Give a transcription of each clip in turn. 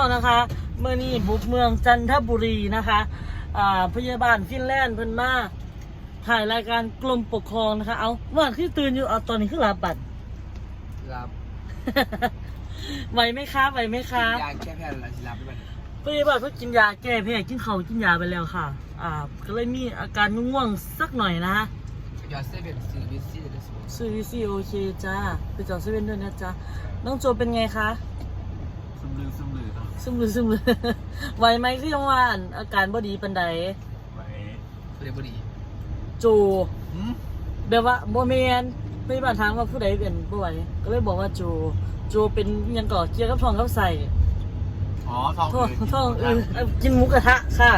ลนะคะเมื่อนี้บุกเมืองจันทบุรีนะคะอ่าพยาบาลฟินแลนด์เพิ่นมาถ่ายรายการกรมปกครองนะคะ เอาว่าที่ตื่นอยู่เอาตอนนี้คือหลับบัตรรับไหวไหมคะไหวไหมคะยาแก้แพ้อะไรสิรับด้วยพยาบาลเพิ่งกินยาแก้แพ้กินเขาวกินยาไปแล้วค่ะ อ่า ก็เลยมีอาการง่วงๆสักหน่อยนะคะยาเซเว่นซีวิซีเดสโมซื้อวิซีโอเคจ้าไปจอดเซเว่นด้วยนะจ๊ะน้องโจเป็นไงคะซึมลือซึมลือครับ ซึมเลยซึมเลยไหวไหมคือยังว่าอันอาการบ่ดีปันใดไว้เรียบดีโจแบบว่าโมเมนพยาบาลถามว่าผู้ใดเป็นผู้ไหวก็เลยบอกว่าโจโจเป็นอิหยังก่อเกี่ยวกับท้องกับใส่อ๋อทองท้องท้องอืดเอ่อกินหมูกระทะค่ะ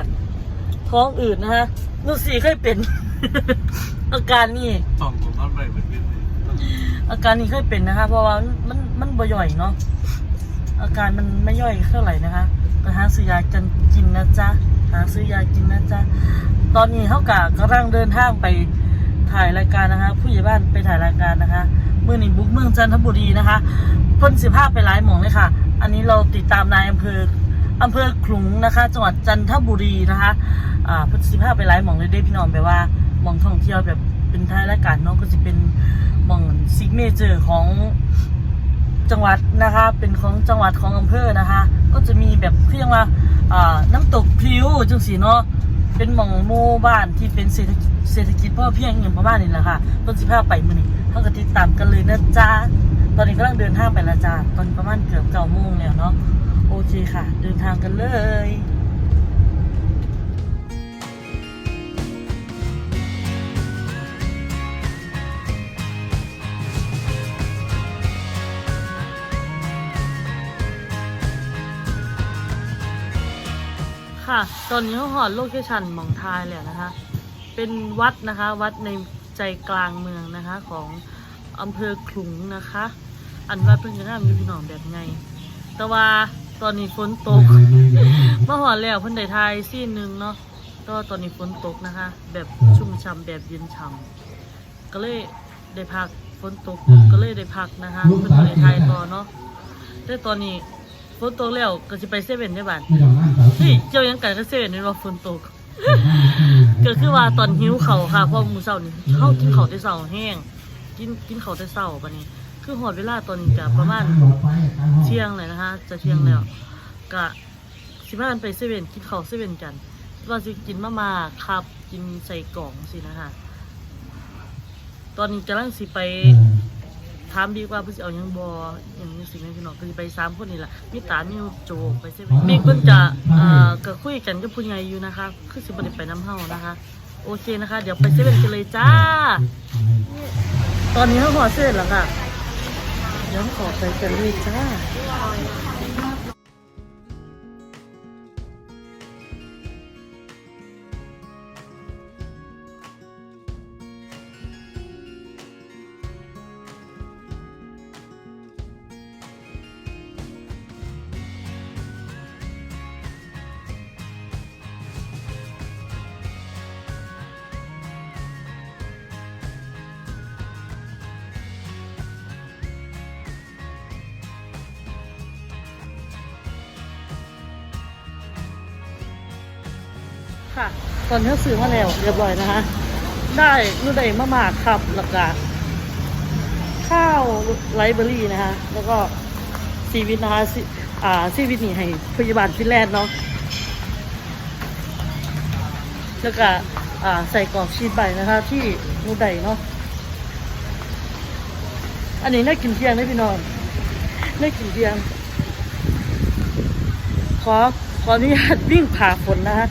ท้องอืดนะฮะนูสีเคยเป็น อาการนี่ ทองผมทำไปเหมือนกันอาการนี้เคยเป็นนะคะ เพราะว่ามันมันบ่ย่อยเนาะ อาการมันไม่ย่อยเท่าไหร่นะคะก็หาซื้อยากันกินนะจ๊ะหาซื้อยากินนะจ๊ะตอนนี้เขากะกำลังเดินทางไปถ่ายรายการนะคะ ผู้ใหญ่บ้านไปถ่ายรายการนะคะเมื่อนี้บุกเมืองจันทบุรีนะคะพ่นสิภาพไปหลายหมองเลยค่ะ อันนี้เราติดตามนายอำเภออำเภอขลุงนะคะ จังหวัดจันทบุรีนะคะอ่าพ่นสิภาพไปหลายหมองเลยเด้พี่น้องแบบว่าหมองท่องเที่ยวแบบเป็นท้ายรายการเนาะก็จะเป็นหมองซิกเนเจอร์ของ จังหวัดนะคะ เป็นของจังหวัดของอำเภอนะคะ ก็จะมีแบบเพียงว่าอ่าน้ำตกพริ้วจังสีเนาะเป็นหม่องหมู่บ้านที่เป็นเศรษฐกิจเศรษฐกิจพ่อเพียงอย่างประมาณนี้แหละค่ะต้นสิบห้าไปมือนี่เขาก็ติดตามกันเลยนะจ๊ะตอนนี้กำลังเดินทางไปละจ้าตอนประมาณเกือบเก้าโมงแล้วเนาะโอเคค่ะ เดินทางกันเลย ค่ะ ตอนนี้เขาหอดโลเคชันหมองทายแล้วนะคะ เป็นวัดนะคะ วัดในใจกลางเมืองนะคะของอำเภอขลุงนะคะ อันวัดเพิ่งจะทำอยู่พี่น้องแบบไง แต่ว่าตอนนี้ฝนตกมาหอดแล้วเพิ่นได้ทายซีนหนึ่งเนาะแต่ว่าตอนนี้ฝนตกนะคะ แบบชุ่มฉ่ำแบบเย็นฉ่ำก็เลยได้พักฝนตกก็เลยได้พักนะคะเพิ่นก็ได้ทายต่อเนาะแต่ตอนนี้ฝ นตกแล้วก็จะไปเซเว่นได้บ้านเฮ้ยเจ้ายังกันก็เซเว่นนี่ว่าฝนตกก็คือว่าตอนหิวเขาวค่ะเพราะมื้อเช้านี่เฮากินข้าวแต่เช้าแห้ง กินกินข้าวแต่เช้าบัดนี้คือหอดเวลาตอนนี้ก็ประมาณเที่ยงเลยนะคะ จะเที่ยงแล้วก็สิพากันไปเซเว่นกินข้าวเซเว่นกัน ว่าสิกินมาม่าครับ กินใส่กล่องสินะคะตอนนี้กำลังสิไป ถามดีกว่าเพิ่นสิเอาหยังบ่อย่างนี้สิแม่พี่น้องก็สิไปสามคนนี่แหละมีตามีโจไปเซเว่นมีเพิ่นจะเอ่อก็คุยกันกับผู้ใหญ่อยู่นะคะคือสิบ่ได้ไปน้ำเฮานะคะ โอเคนะคะ เดี๋ยวไปเซเว่นกันเลยจ้า ตอนนี้เฮาหอดเสร็จแล้วค่ะเดี๋ยวขอไปกันเลยจ้า ตอนนี้ซื้อมาแล้วเรียบร้อยนะคะได้นู่นได้มะหมาดครับแล้วก็ข้าวไรเบอรี่นะคะ แล้วก็ซีวิตนะคะซีอ่าซีวิตนี่ให้พยาบาลฟินแลนด์เนาะแล้วก็อ่าใส่กรอกชีสใบนะคะ ที่นู่นได้เนาะอันนี้น่ากินเที่ยงได้พี่น้องน่ากินเที่ยงขอขออนุญาตวิ่งผ่าฝนนะคะ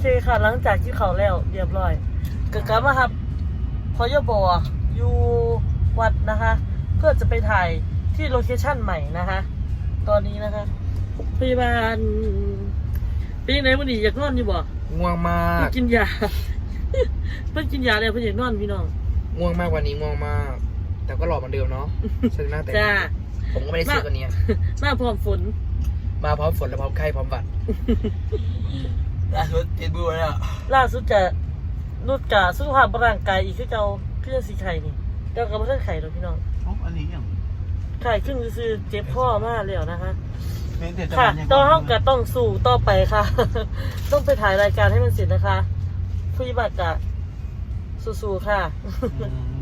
เคค่ะ หลังจากที่เขาแล้วเรียบร้อยก็กลับมาครับพอยบอยู่วัดนะคะ เพื่อจะไปถ่ายที่โลเคชั่นใหม่นะคะ ตอนนี้นะคะพยาบาลเป็นยังไงวันนี้อยากนอนอยู่บ่ง่วงมาเพิ่กงกินยา เพิ่งกินยาแล้วเพิ่งอยากนอนพี่น้อง ง่วงมากกว่านี้ง่วงมาก แต่ก็หล่อเหมือนเดิมเนาะใช่หน้าแต่จ้า ผมก็ไม่ได้ซื้อตัวเนี้ยมาพร้อมฝน มาพร้อมฝนและพร้อมไข้พร้อมหวัด ล่าสุดติดบูแล้วล่าสุดจะนุดกะสุขภาพร่างกายอีกคือเจ้าคือจะสีไข่นี่เจ้ากับเพื่อนไข่เนาะพี่น้องอ๋ออันนี้อย่างไข่ครึ่งซื่อๆเจ็บข้อมากแล้วนะคะเว้นแต่จะค่ะมันยังต้องเฮาก็ต้องสู้ต่อไปค่ะ ต้องไปถ่ายรายการให้มันเสร็จนะคะผู้ยิบัตรจะสู้ๆค่ะอืม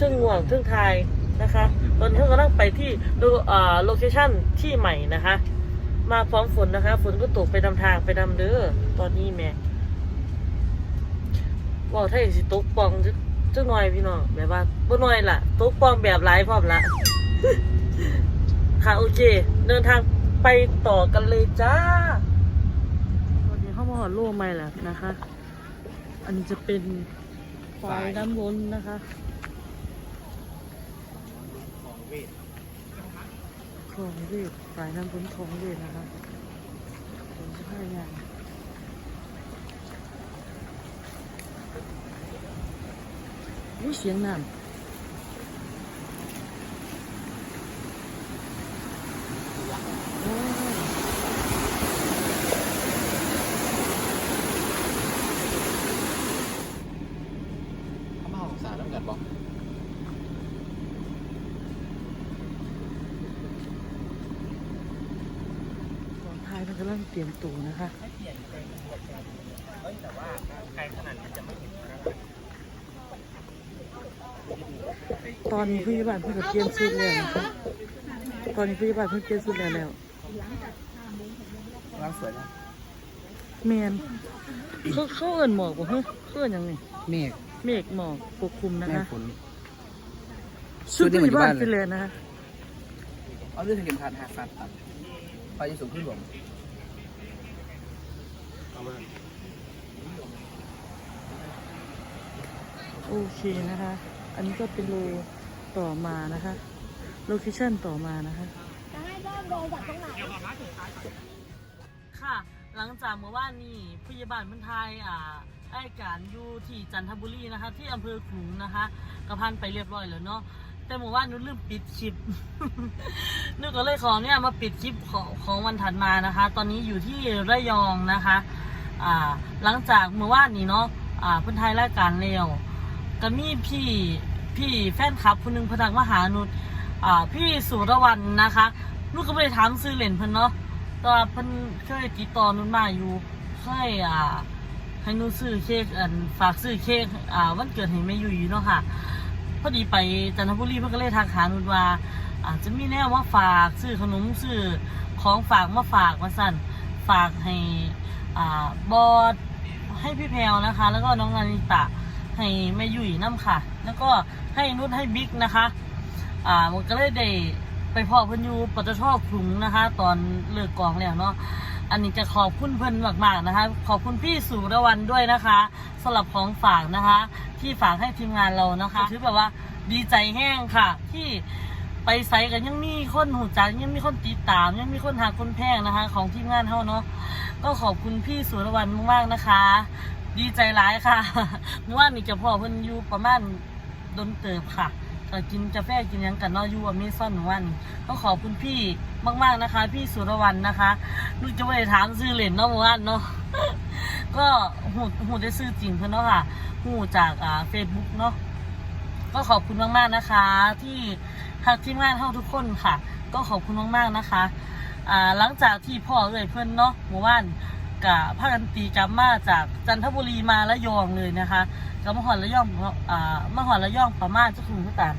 ทึ่งห่วงทึ่งไทยนะคะ ตอนนี้เรากำลังไปที่โลอ่าโลเคชั่นที่ใหม่นะคะ มาพร้อมฝนนะคะ ฝนก็ตกไปนำทางไปนำเด้อตอนนี้แม่ว่าถ้าอย่างสิตกปองจะจะหน่อยพี่น้องแบบว่าบ่หน่อยล่ะตกปองแบบหลายพร้อมละค่ะโอเค เดินทางไปต่อกันเลยจ้าตอนนี้เข้ามาหอดโล่ไม่แล้วนะคะ อันนี้จะเป็นฝายด้านบนนะคะ ของเวทข องเวทสายน้ำพ้นของรีดนะคะผมจะให้ยามอุ้ยเสียงน้ำโอ้ย เขามาของสารน้ำกันบอก ของไทยมัน กำลังเตรียมตัวนะคะไม่เปลี่ยนเป็นหัวแกนเฮ้ยแต่ว่าไกลขนาดนี้จะไม่ถึงนะตอนนี้ผู้ยิบาลเพิ่งจะเตรียมชุดแล้วนะคะตอนนี้ผู้ยิบาลเพิ่งเตรียมชุดแล้วแล้วร่างสวยนะแมนเขาเขาเอินหมอกบ่เฮ้ยเขาเอินหยังไงเมฆเมฆหมอกปกคลุมนะแม่คะฝนชุดชุดนี้เหมืที่อนอยู่บ้านบ้านเลยฟินแลนด์นะคะเอาเรื่องเข็มขัดหักฟันตัดไปจะสูงขึ้นหลวงเอามา โอเคนะคะ อันนี้ก็เป็นโลต่อมานะคะ โลเคชั่นต่อมานะคะ จะให้เริ่มโดนจากตรงไหนค่ะ หลังจากเมื่อวานนี้พยาบาลเมืองไทยอ่าไอ้การอยู่ที่จันทบุรีนะคะ ที่อำเภอขลุงนะคะกระพันไปเรียบร้อยแล้วเนาะแต่เมื่อวานนุชลืมปิดคลิปนึกก็เลยขอเนี่ยมาปิดคลิปของของวันถัดมานะคะ ตอนนี้อยู่ที่ระยองนะคะ อ่า หลังจากเมื่อวานนี้เนาะอ่าเพื่นไทยรายการเร็วก็มีพี่พี่แฟนคลับคนหนึงพนักมาหานุชอ่าพี่สุรวรรณนะคะนุชก็ไม่ได้ถามซื้อเหรียญเพิ่นเนาะแตัวาเพิ่นเคยติดต่อนุ่นมาอยู่เคยอ่าให้นุ่นซื้อเค้กอันฝากซื้อเค้กอ่าวันเกิดให้แม่อยู่เนาะค่ะพอดีไปจันทบุรีเพิ่นก็เลยทักหานุ่นว่าอาจจะมีแนวมาฝากซื้อขนมซื้อของฝากมาฝากมาสั่นฝากให้ บอดให้พี่แพลวนะคะ แล้วก็น้องนานิตะให้แม่ยุ่ยน้ำค่ะ แล้วก็ให้นุ่นให้บิ๊กนะคะ อ่ามันก็เลยได้ไปพอเพิ่นอยู่ปตทขลุงนะคะ ตอนเลิกกองแล้วเนาะอันนี้จะขอบคุณเพิ่นมากๆนะคะ ขอบคุณพี่สุรวรรณด้วยนะคะสำหรับของฝากนะคะ ที่ฝากให้ทีมงานเรานะคะถือแบบว่าดีใจแห้งค่ะที่ ไปไซกันยังมีคนหูจักยังมีคนติดตาม ยังมีคนหาคนแพงนะคะ ของทีมงานเฮาเนาะก็ขอบคุณพี่สุรวรรณมากๆนะคะ ดีใจร้ายค่ะเมื่อวานนี้จะพ่อเพิ่นอยู่ประมาณโดนเติบค่ะก็กินกาแฟกินยังกันเนาะอยู่อเมซอนหนึ่งวันก็ขอบคุณพี่มาก ๆนะคะ พี่สุรวรรณนะคะลูกจะไม่ได้ถามซื้อเหรียญเนาะเมื่อวานเนาะก็หูหูได้ซื้อจริงเพื่อนเนาะค่ะหูจากอ่าเฟซบุ๊กเนาะก็ขอบคุณมากๆนะคะ ที่ ทางทีมงานเท่าทุกคนค่ะ ก็ขอบคุณมากๆนะคะอ่าหลังจากที่พ่อเอ่ยเพื่อนเนาะเมื่อวานกับพากันตีกลับมาจากจันทบุรีมาละยองเลยนะคะกับมหอระย่องอ่ามหอระย่องประมาณจะถึงเท่ากัน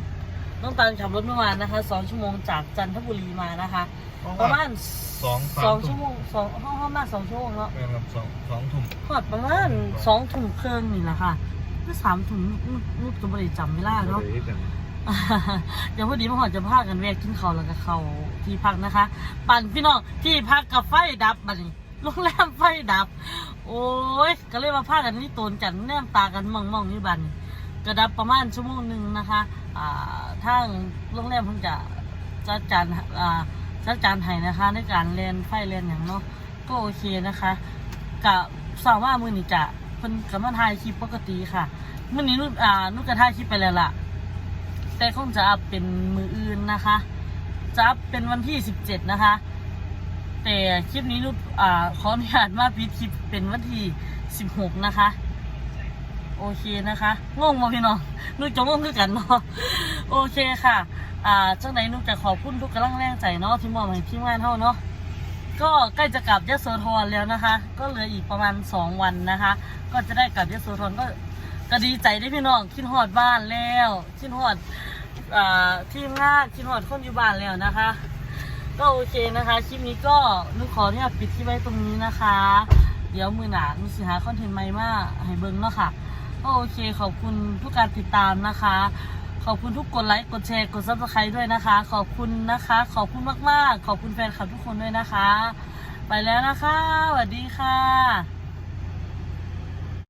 ต้องตามขับรถเมื่อวานนะคะสองชั่วโมงจากจันทบุรีมานะคะประมาณสองสองชั่วโมงสองห้องห้องมาสองชั่วโมงเนาะแม่นครับสองสองทุ่มหอดประมาณสองถุงเครื่องนี่แหละค่ะหรือสามถุงนุดนุดก็ไม่ได้จำเวลาเนาะ เลยกันเดี๋ยวพอดีมาหอดจะพากันแวะกินเขาวแล้วก็เขาที่พักนะคะ ปั่นพี่น้องที่พักกับไฟดับบัดนี้โรงแรมไฟดับ โอ้ยก็เลยมาพากันนี่โตนกันแนมตากันมองมองนี่บัดนกระดับประมาณชั่วโมงหนึ่งนะคะอ่าทางโรงแรมเพิ่งจะจัดการอ่าจัดการให้นะคะในการเรียนไฟเรียนอย่างเนาะก็โอเคนะคะกะสาวว่ามือนี่จะเพิ่นกับมาถ่ายคลิปปกติค่ะมื่อนี้นุชอ่านุชก็ถ่ายคลิปไปแล้วล่ะ แต่คงจะอัพเป็นมืออื่นนะคะจะอัพเป็นวันที่สิบเจ็ดนะคะ แต่คลิปนี้นุชอ่าขออนุญาตมาพิดคลิปเป็นวันที่สิบหกนะคะ โอเคนะคะงงมาพี่น้องนุชจะงงคือกันเนาะโอเคค่ะ อ่าจังไหนนุกจะขอบคุณทุกกำลังแรงใจเนาะที่มอบให้ทีมงานเท่าเนาะก็ใกล้จะกลับยะโสธรแล้วนะคะ ก็เหลืออีกประมาณสองวันนะคะ ก็จะได้กลับยะโสธรก็ก็ดีใจได้พี่น้องคิดฮอดบ้านแล้วคิดฮอด ทีมงานคิดฮอดคนอยู่บ้านแล้วนะคะ ก็โอเคนะคะคลิปนี้ก็นุกขอที่จะปิดที่ไว้ตรงนี้นะคะ เดี๋ยวมือหนานุสิหาคอนเทนต์ใหม่มาให้เบิ้งเนาะค่ะก็โอเคขอบคุณทุกการติดตามนะคะ ขอบคุณทุกกดไลค์กดแชร์กดซับสไครต์ด้วยนะคะ ขอบคุณนะคะ ขอบคุณมากๆ ขอบคุณแฟนคลับทุกคนด้วยนะคะ ไปแล้วนะคะสวัสดีค่ะ